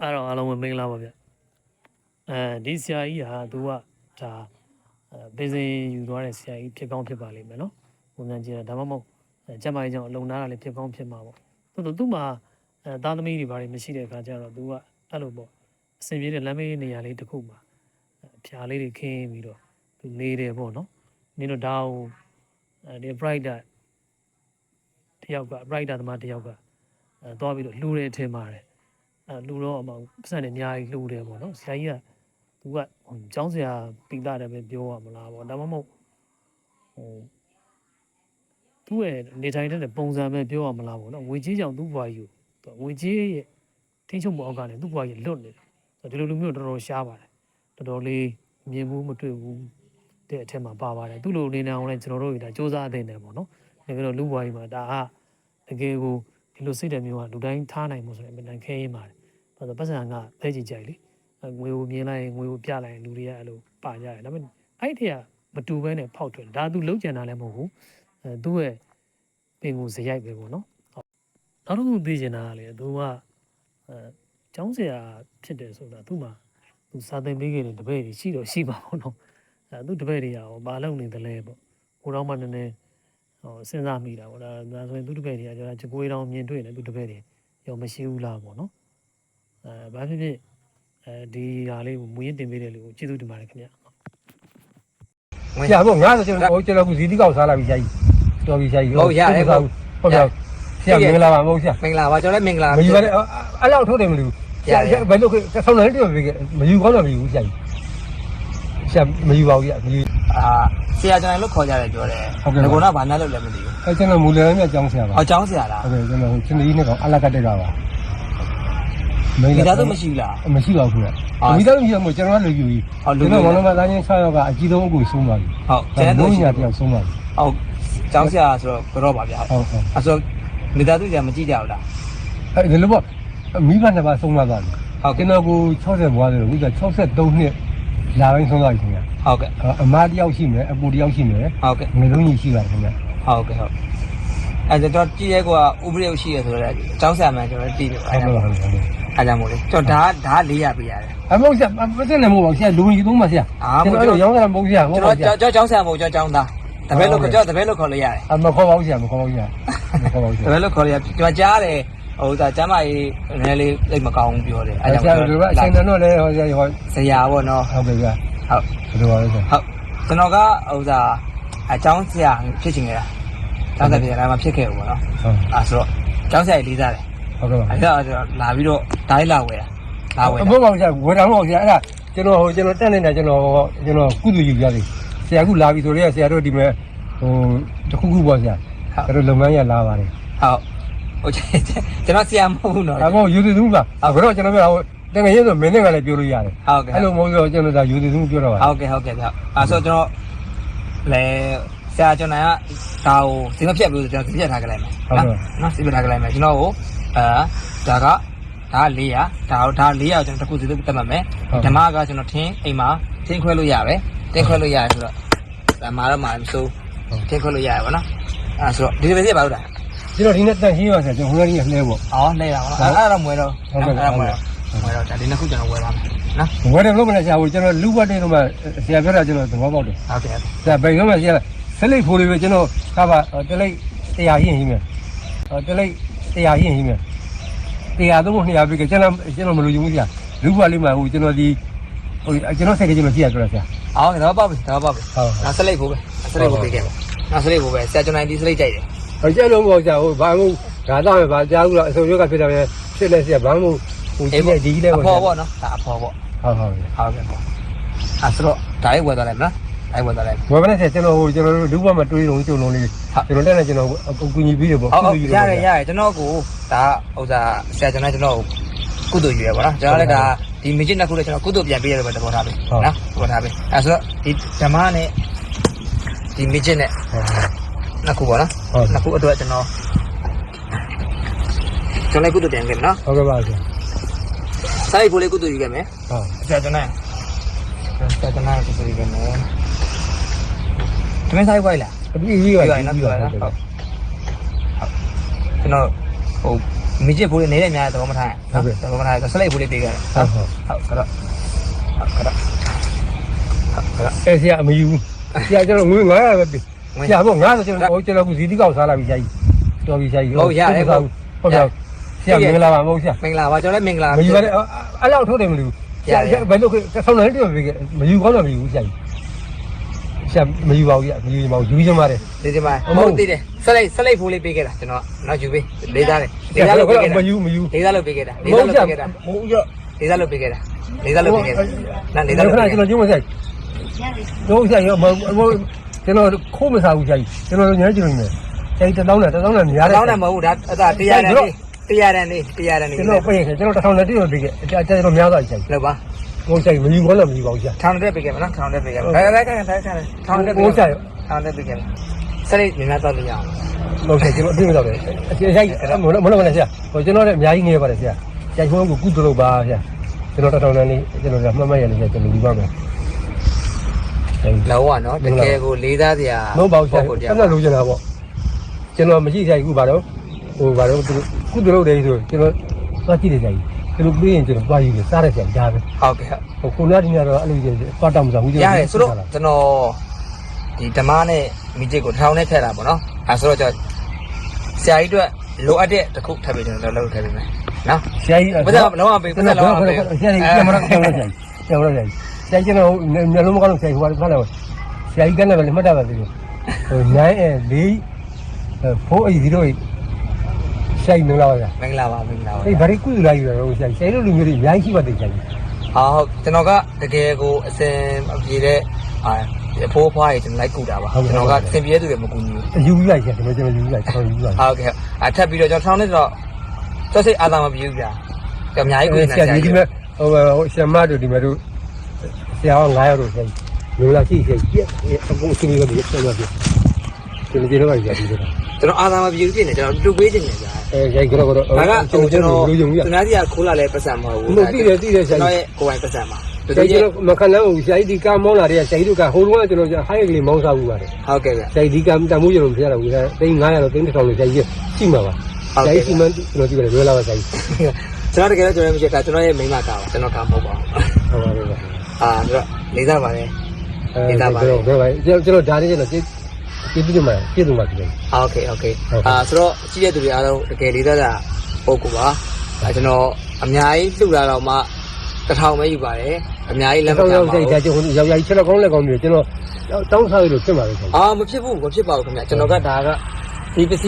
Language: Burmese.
အဲ့တော့အားလုံးပဲမင်္ဂလာပါဗျအဲဒီဆရာကြီးဟာသူကဒါအဲပင်စင်ယူသွားတဲ့ဆရာကြီးဖြစ်ကောင်းဖြစ်ပါလိမ့်မယ်နော်ပုံစံကြည့်တာဒါမှမဟုတ်အဲကျမကြီးကြောင့်အလုံနာတာလည်းဖြစ်ကောင်းဖြစ်မှာပေါ့သူတို့သူ့မှာအဲသားသမီးတွေဘာတွေမရှိတဲ့အခါကျတော့သူကအဲ့လိုပေါ့အဆင်ပြေတဲ့လမ်းမေးနေရာလေးတစ်ခုမှာအဲဖြာလေးတွေခင်းပြီးတော့သူနေတယ်ပေါ့နော်နင်တို့ဒါကိုအဲဒီ brighter တယောက်က brighter သမားတယောက်ကအဲသွားပြီးတော့လှူတယ်ထင်ပါတယ် အဲလူတော့အမပတ်စံနေအများကြီးလှူတယ်ပေါ့နော်ဆရာကြီးကသူကဟိုကျောင်းဆရာပိတာတယ်ပဲပြောရမလားပေါ့ဒါမှမဟုတ်ဟိုသူ့ရဲ့နေထိုင်တဲ့ပုံစံပဲပြောရမလားပေါ့နော်ငွေကြီးကြောင့်သူ့ဘွားကြီးကိုသူငွေကြီးရဲ့ထိန်းချုပ်မှုအောက်ကနေသူ့ဘွားကြီးလွတ်နေတယ်ဆိုတော့ဒီလိုလူမျိုးတော်တော်ရှားပါတယ်တော်တော်လေးမြင်မှုမတွေ့ဘူးတဲ့အထက်မှာပါပါတယ်သူ့လိုနေနေအောင်လဲကျွန်တော်တို့ဒါစ조사အသင့်တယ်ပေါ့နော်တကယ်တော့လူဘွားကြီးမှာဒါကတကယ်ကို ဒီလိုစိတ်ဓာတ်မျိုးကလူတိုင်းထားနိုင်မှုဆိုရင်အမှန်တန်ခဲရင်ပါတယ်ဘာလို့ပတ်စံကလဲကြည့်ကြိုက်လေအဲငွေကိုမြင်လိုက်ရင်ငွေကိုပြလိုက်ရင်လူတွေကအဲ့လိုပါကြတယ်ဒါပေမဲ့အဲ့ဒီကမတူဘဲနဲ့ဖောက်ထွက်တယ်ဒါသူလုံးကြံတာလည်းမဟုတ်ဘူးအဲသူ့ရဲ့ပင်ကိုဇရိုက်ပဲပေါ့နော်ဟုတ်နောက်တစ်ခုသိချင်တာကလေသူကအဲကျောင်းဆရာဖြစ်တယ်ဆိုတာသူ့မှာသူစာသင်ပေးခဲ့တဲ့တပည့်တွေရှိတော့ရှိပါပေါ့နော်အဲသူတပည့်တွေကရောဘာလုပ်နေသလဲပေါ့ဟိုတော့မှနည်းနည်းဟို စဉ်းစားမိတာပေါ့ဒါဒါဆိုရင်သူတပည့်တွေကကျွန်တော်ချကိုးတောင်မြင်တွေ့တယ်သူတပည့်တွေရောမရှိဘူးလားပေါ့နော်အဲဘာဖြစ်ဖြစ်အဲဒီဟာလေးကိုမူရင်းတင်ပေးတဲ့လူကိုကျေးဇူးတင်ပါတယ်ခင်ဗျာဆရာပေါ့ငါဆိုကျွန်တော်ဟိုကျွန်တော်ကဇီတိကောက်စားလာပြီဆရာကြီးတော်ပြီဆရာကြီးဟုတ်ရတယ်ဟုတ်ဟုတ်တယ်ဆရာမင်္ဂလာပါမဟုတ်ဆရာမင်္ဂလာပါကျွန်တော်လည်းမင်္ဂလာမယူပါနဲ့အဲ့လောက်ထုတ်တယ်မလို့ဆရာဘယ်လိုဆောင်းနေတယ်ပြီမယူကောင်းတော့မယူဆရာကြီး ဆရာမယူပါဘူးဆရာမယူအာဆရာကျွန်တော်လို့ခေါ်ကြတယ်ပြောတယ်ဟုတ်ကဲ့ငါကဘာနာလို့လည်းမသိဘူးအဲကျွန်တော်မူလရမ်းမြကျောင်းဆရာပါဟောကျောင်းဆရာလားဟုတ်ကဲ့ကျွန်တော်ချင်းကြီးနဲ့ကောင်အလကတက်ကပါမင်္ဂဒီလာသားတော့မရှိဘူးလားမရှိပါဘူးခင်အာဗျမိသားစုမရှိတော့ကျွန်တော်ကလူယူကြီးဟောလူကျွန်ကြီးတော်မောင်နှမသားချင်း6ယောက်ကအကြီးဆုံးအကိုဆုံးပါပြီဟုတ်ကျန်တဲ့ဘုသူန်းရှိကြီးတယ်တယောက်ဆုံးပါပြီဟုတ်ကျောင်းဆရာဆိုတော့ကတော့ပါဗျာဟုတ်ဟုတ်အဲဆိုနေသားသူဆရာမကြည့်ကြဘူးလားအဲဒီလိုပေါ့မိဘနှစ်ပါးဆုံးသွားပါပြီဟုတ်ကျွကဲ့န်တော်ကို60ဘွားဆိုတော့ဥစ္စာ63နှစ် လာပိုင်းဆုံးသွားပြီခင်ဗျာဟုတ်ကဲ့အမတယောက်ရှိမယ်အပူတယောက်ရှိမယ်ဟုတ်ကဲ့ငယ်လုံးကြီးရှိပါတယ်ခင်ဗျာဟုတ်ကဲ့ဟုတ်အဲကျွန်တော်ကြည့်ရဲကွာဥပဒေရှိရဆိုတော့ကျောင်းဆရာမှန်ကျွန်တော်တည်တယ်ဟုအဲတ်ဒါကဲ့မို့ဟုတ်ကဲ့ဟုတ်ကဲ့အဲဒါမို့လေကျွန်တော်ဒါဒါ400ပေးရတယ်အမောဆရာမစက်လည်းမဟုတ်ပါဘူးဆရာလူကြီးသုံးပါဆရာအာကျွန်တော်အဲ့လိုရောင်းတာမဟုတ်ဆရာမဟုတ်ကျွန်ပါတော်ဆရာကျောင်းကျောင်းဆရာမဟုတ်ကျောင်းကျောင်းသားတပည့်လို့ကျောင်းတပည့်လို့ခေါ်လို့ရတယ်အမခေါ်ပါဘူးဆရာမခေါ်ပါဘူးဆရာမခေါ်ပါဘူးဆဒါရာပဲလို့ခေါ်ရကျွန်တော်ကြားတယ် ဟိုဒါကျမ်းမကြီးနည်းနည်းလေးလိတ်မကောင်းဘူးပြောတယ်အဲဆရာတို့ကအချိန်တော်လည်းဟောဆရာဟောဆရာပေါ့နော်ဟုတ်ကဲ့ဗျာဟုတ်ဘယ်လိုပါလဲဆရာဟုတ်ကျွန်တော်ကဟိုဒါအကြောင်းဆရာဖြစ်ချင်ခဲ့တာကျောင်းဆက်ဖြစ်နေတာမှဖြစ်ခဲ့ဘူးပေါ့နော်ဟုတ်အဲဆိုတော့ကျောင်းဆရာကြီးလေးစားတယ်ဟုတ်ကဲ့ပါအဲဒါကျွန်တော်လာပြီးတော့ဒိုင်းလာဝယ်တာလာဝယ်အတာမေပါဘူးဆရာဝယ်တာမဟုတ်ဆရာအဲ့ဒါကျွန်တော်ဟိုကျွန်တော်တက်နေတာကျွန်တော်ကျွန်တော်ကုသယူကြတယ်ဆရာကလာပြီဆိုတော့ဆရာတို့ဒီမဲ့ဟိုတခုခုပေါ့ဆရာအဲ့တော့လုပ်ငန်းရလာပါတယ်ဟုတ် ဟိုကျွန်တော်ဆရာမဟုတ်ဘူးနော်အမေယူသေးဘူးလားဘယ်တော့ကျွန်တော်ပြောတကယ်ရဆိုမင်းနဲ့ကလည်းပြောလို့ရတယ်ဟုတ်ကဲ့အဲ့လိုမဟုတ်တော့ကျွန်တော်ဒါယူသေးဘူးပြောတော့ပါဟုတ်ကဲ့ဟုတ်ကဲ့ဗျအဲဆိုကျွန်တော်လေဆရာကျွန်တော်ကဒါကိုစီမဖြတ်ပြီးဆိုကျွန်တော်စီဖြတ်ထားကြလိုက်မယ်နော်စီဖြတ်ထားကြလိုက်မယ်ကျွန်တော်ကိုအဲဒါကဒါ400ဒါဒါ400ကျွန်တော်တစ်ခုစီသတ်မှတ်မယ်ဓမ္မကကျွန်တော်ထင်းအိမ်မှာထင်းခွဲလို့ရပဲထင်းခွဲလို့ရတယ်ဆိုတော့ဒါမှတော့မှမစိုးထင်းခွဲလို့ရတယ်ဗောနော်အဲဆိုတော့ဒီလိုပဲစီပါလို့လား ကျွန်တော်ဒီနေ့တန်ရှင်းပါဆရာကျွန်တော်ဟိုကကြီးလှဲပေါ့အော်လဲတာဗောနော်အဲ့ဒါမွဲတော့အဲ့ဒါမွဲတော့မွဲတော့ဒါဒီနှစ်ခုကျွန်တော်ဝယ်ပါမယ်နော်ဝယ်တယ်လို့မလဲဆရာဟိုကျွန်တော်လူ့ဘတ်တဲ့တော့မှဆရာပြောတာကျွန်တော်သဘောပေါက်တယ်ဟုတ်ကဲ့ဆရာဘယ်တော့မှဆရာဆက်လိတ်ဖိုးလေးပဲကျွန်တော်ကပါတလိတ်တရားရင်ဟင်းမယ်တလိတ်တရားရင်ဟင်းမယ်တရားတော့200ပြီကျွန်တော်ကျွန်တော်မလို့ယူဘူးဆရာလူ့ဘတ်လေးမှဟိုကျွန်တော်ဒီဟိုကျွန်တော်ဆက်ကကျွန်တော်ကြည့်ရပြောတာဆရာအော်တော့ပါပြီတော့ပါပြီဟုတ်။နောက်စလိတ်ဖို့ပဲ။စလိတ်ဖို့ပေးခဲ့ပါ။နောက်စလိတ်ဖို့ပဲဆရာကျွန်တော်ဒီစလိတ်ကြိုက်တယ် ဟိုကျက်လုံးပေါ့ဆရာဟိုဘာမှဒါတော့ဘာကြားဘူးလားအစုံရောကဖြစ်တယ်ဖြစ်နေဆရာဘာမှဟို။ကြည့်နေဒီကြီးလဲအပေါ့ဖော်ပေါ့နော်။ဒါအဖော်ပေါ့ဟုတ်ဟုတ်။ဟုတ်ကဲ့ပေါ့။အဲဆိုတော့ဒါရေးဝယ်သွားလိုက်မလား။ဒါရေးဝယ်သွားလိုက်ဝယ်မနဲ့ဆရာကျွန်တော်ဟိုကျွန်တော်လူ့ဘတ်မှာတွေးလုံးကျုံလုံးလေးကျွန်တော်တက်နေကျွန်တော်အကူညီပြီးတယ်ပေါ့။ဟုတ်ဟုတ်ရတယ်ရတယ်ကျွန်တော်ကိုဒါဥစ္စာဆရာကျွန်တော်ကျွန်တော်ကုသိုလ်ယူရပါတော့။ကျွန်တော်လည်းဒါဒီမစ်နှစ်ခုလည်းကျွန်တော်ကုသိုလ်ပြန်ပေးရတယ်ပဲတဘောထားပြီ။နော်။တဘောထားပြီ။အဲဆိုတော့ဒီဓမ္မနဲ့ဒီမစ်နဲ့ နှစ်ခုပေါ့နော်ဟုတ်။နှစ်ခုအတွက်ကျွန်တော်ကျွန်တော်ကုသိုလ်ပြန်ခဲ့မယ်နော်ဟုတ်ကဲ့ပါဆရာ။စာရေးဖို့လေးကုသိုလ်ယူခဲ့မယ်။ဟုတ်ဆရာကျွန်တော်ဆရာကျွန်တော်ကိုဆိုရမယ်တမင်ဆိုင်ဝိုင်းလားအပြီးပြီးပါပြောရနော်ပြောရနော်ဟုတ်ကျွန်တော်ဟိုမိချစ်ဖိုးလေးနေတဲ့များသဘောမထားဟုတ်ကဲ့သဘောမထားဆက်လိုက်ဖိုးလေးပေးခဲ့တယ်ဟုတ်ဟုတ်ဟုတ်ကဲ့တော့ဟုတ်ကဲ့တော့ဟုတ်ကဲ့တော့အဲဆရာအမယူဆရာကျွန်တော်ငွေ900ပဲပြီ ဆရာပေါ့900ဆိုကျွန်တော်ဟိုကျွန်တော်ကဇီတိကောက်စားလာပြီဆရာကြီးတော်ပြီဆရာကြီးဟုတ်တယ်ဟုတ်တယ်ဆရာမင်္ဂလာပါမဟုတ်ဆရာမင်္ဂလာပါကျွန်တော်လည်းမင်္ဂလာမယူပါနဲ့အဲ့လောက်ထုတ်တယ်မလို့ဆရာဘယ်လိုဆောင်းနေတယ်ပြီမယူကောင်းတော့မယူဆရာကြီးဆရာမယူပါဘူးဆရာမယူပါဘူးယူချင်ပါတယ်ဒီဒီမှာဟုတ်ဟုတ်သေးတယ်ဆက်လိုက်ဆက်လိုက်ဖိုးလေးပေးခဲ့တာကျွန်တော်နောက်ယူပေးလေးသားတယ်ဆလေးရာသားလို့ပေးခဲ့ကတာမယူမယူလေးသားလို့ပေးခဲ့တာမလေးဟုသားတ်လို့ဆရာပေးခဲ့တာမဟုတ်ရလေးသားလို့ပေးခဲ့တာလေးသားလို့ပေးခဲ့တာနားလေးသားဒါလို့ခဏပေးခဲ့ကျွန်တာတော်ကျုံးမဆိုင်တော့ဆရာရော ကျွန်တော်ခိုးမစားဘူးဆရာကြီးကျွန်တော်ညနေကျုံနေတယ်ဆရာကြီးတောင်းတယ်တောင်းတယ်များတယ်တောင်းတယ်မဟုတ်ဘူးဒါအဲ့ဒါတရားတန်လေးတရားတန်လေးတရားတန်လေးကျွန်တော်ပြင်ကျွန်တော်တစ်ထောင်နဲ့တည်းပဲပြီးခဲ့အကြကျွန်တော်များသွားပြီဆရာကြီးလောက်ပါဟိုဆရာကြီးမယူကောင်းတော့မယူပါဘူးဆရာထောင်တက်ပေးခဲ့မနော်ထောင်တက်ပေးခဲ့ဒါဒါဒါဒါဒါထောင်တက်ပေးဟိုဆရာထောင်တက်ပေးခဲ့ဆက်လိုက်မြန်မြန်တော့လို့ရအောင်ဟုတ်ကဲ့ကျွန်တော်အပြည့်မတော့တယ်အဆရာကြီးမလို့မလို့မလဲဆရာဟိုကျွန်တော်လည်းအများကြီးငယ်ပါတယ်ဆရာဆရာကြီးကကုသလို့ပါဆရာကျွန်တော်တစ်ထောင်နဲ့ကျွန်တော်ကမှတ်မှတ်ရလို့ကျွန်တော်ယူပါမယ် လောကနော်တကယ်ကိုလေးသားစရာမဟုတ်ပါဘူးဆရာအဲ့ဒါလိုချင်တာပေါ့ကျွန်တော်မရှိဆရာကြီးခုပါတော့ဟိုပါတော့သူကုသလို့တယ်ဆိုကျွန်တော်သွားကြည့်တယ်ဆရာကြီးသူတို့ပြီးရင်ကျွန်တော်သွားယူတယ်စားတယ်ဆရာဒါပဲဟုတ်ကဲ့ဟိုခုနကဒီကတော့အဲ့လိုကြီးသွားတောင်းမစားဘူးကျွန်ရတော်တယ်ဆိုတော့ကျွန်တော်ဒီဓမ္မနဲ့မိจิตကိုထောင်နဲ့ထည့်တာပေါ့နော်အဲဆိုတော့ကျွန်တော်ဆရာကြီးအတွက်လိုအပ်တဲ့တစ်ခုထပ်ပြီးကျွန်တော်လုပ်ထည့်ပေးမယ်နော်ဆရာကြီးဘယ်တော့လုံးဝပေးဘယ်တော့လုံးဝပေးဆရာကြီးကျွန်တော်ကျွန်တော်ဆရာကြီးကျွန်တော်ဆရာကြီး ဆရာကြီးကျွန်တော်မျိုးလုံးမကောင်းလို့ဆရာကြီးဟိုကဖတ်လိုက်ဆရာကြီးကနေပဲမှတ်တာပါသေးတယ်ဟို9အဲ4ဖိုးအေးဒီတော့ဆရာကြီးမင်္ဂလာပါဗျာမင်္ဂလာပါမင်္ဂလာပါအေးဗရိကုလာယူတော့ဆရာကြီးဆရာကြီးတို့လူမျိုးတွေအများကြီးရှိပါတယ်ဆရာကြီးဟာဟုတ်ကျွန်တော်ကတကယ်ကိုအစင်အပြေတဲ့အာအဖိုးဖွားရေကျွန်တော်လိုက်ကူတာပါကျွန်တော်ကအစင်ပြေတဲ့သူတွေမကူညီဘူးအယူလိုက်ဆရာကျွန်တော်ကျွန်တော်ယူလိုက်ကျွန်တော်ယူလိုက်ဟုတ်ကဲ့အထပ်ပြီးတော့ကျွန်တော်ထောင်းနေတော့သက်စိတ်အာသာမပြေဘူးဗျာအများကြီးကူနေဆရာကြီးဒီမဲ့ဟိုဟိုဆရာမတို့ဒီမဲ့တို့ ဆရာက900တို့ဆရာကြီးလူလာရှိဆရာကြီးအကုန်စင်းပြီးတော့ပြဆက်သွားပြီကျွန်တော်ကြည့်တော့ဆရာကြီးတို့ကျွန်တော်အာသာမပြေဘူးဖြစ်နေကျွန်တော်တူပေးချင်တယ်ဗျာအဲရိုက်ကြတော့တော့ဒါကဟိုကျွန်တော်လူယုံကြီးသူများကြီးကခိုးလာလဲပတ်စံမဟုတ်ဘူးမသိတယ်သိတယ်ဆကျွန်ရာတော်ကြီးရဲ့ကိုယ်ပိုင်ပတ်စံပါတဆရာကယ်ကြီးတို့မခံနိုင်ဘူးဆရာကြီးဒီကားမောင်းလာတဲ့ဆရာကြီးတို့ကဟိုတုန်းကကျွန်တော်ဟိုက်ကလေးမောင်းစားဘူးပါတယ်ဟုတ်ကဲ့ဗျာဆရာကြီးဒီကတမိုးကျွန်တော်မပြရတော့ဘူးဆရာသိန်း900တော့သိန်း1000လို့ဆရာကြီးရှိမှာပါဆရာကြီးစီမံကျွန်တော်ကြည့်ရတယ်လွယ်လာပါဆရာကြီးကျွန်တော်တကယ်တော့ကျွန်တော်မရှိတာကျွန်တော်ရဲ့မိန်းမကားပါကျွန်တော်ကားမဟုတ်ပါဘူးဟုတ်ပါ ပြီပါ အာဆိုတော့လေးစားပါတယ် အဲကျွန်တော်ပြောပါကျွန်တော်ဒါလေးကျွန်တော်ကြည့်ကြည့်ပြီးမှပြည့်စုံပါပြီ โอเคโอเคအာဆိုတော့ကြည့်တဲ့သူတွေအားလုံးတကယ်လေးစားတာပုတ်ကူပါအဲကျွန်တော်အများကြီးလှူလာတော့မှတစ်ထောင်ပဲယူပါတယ်အများကြီးလက်မ တော့ ခံ ရောက် ပါ စိတ် ဘူး ကြကျွန်တော်ရောက်ရောက်ချက်တော့ကောင်းလက်ကောင်းပြီကျွန်တော်တောင်းစားရလို့ဖြစ်ပါလိမ့်မယ် အာမဖြစ်ဘူးမဖြစ်ပါဘူးခင်ဗျကျွန်တော်ကဒါကဒီပစ္စည်း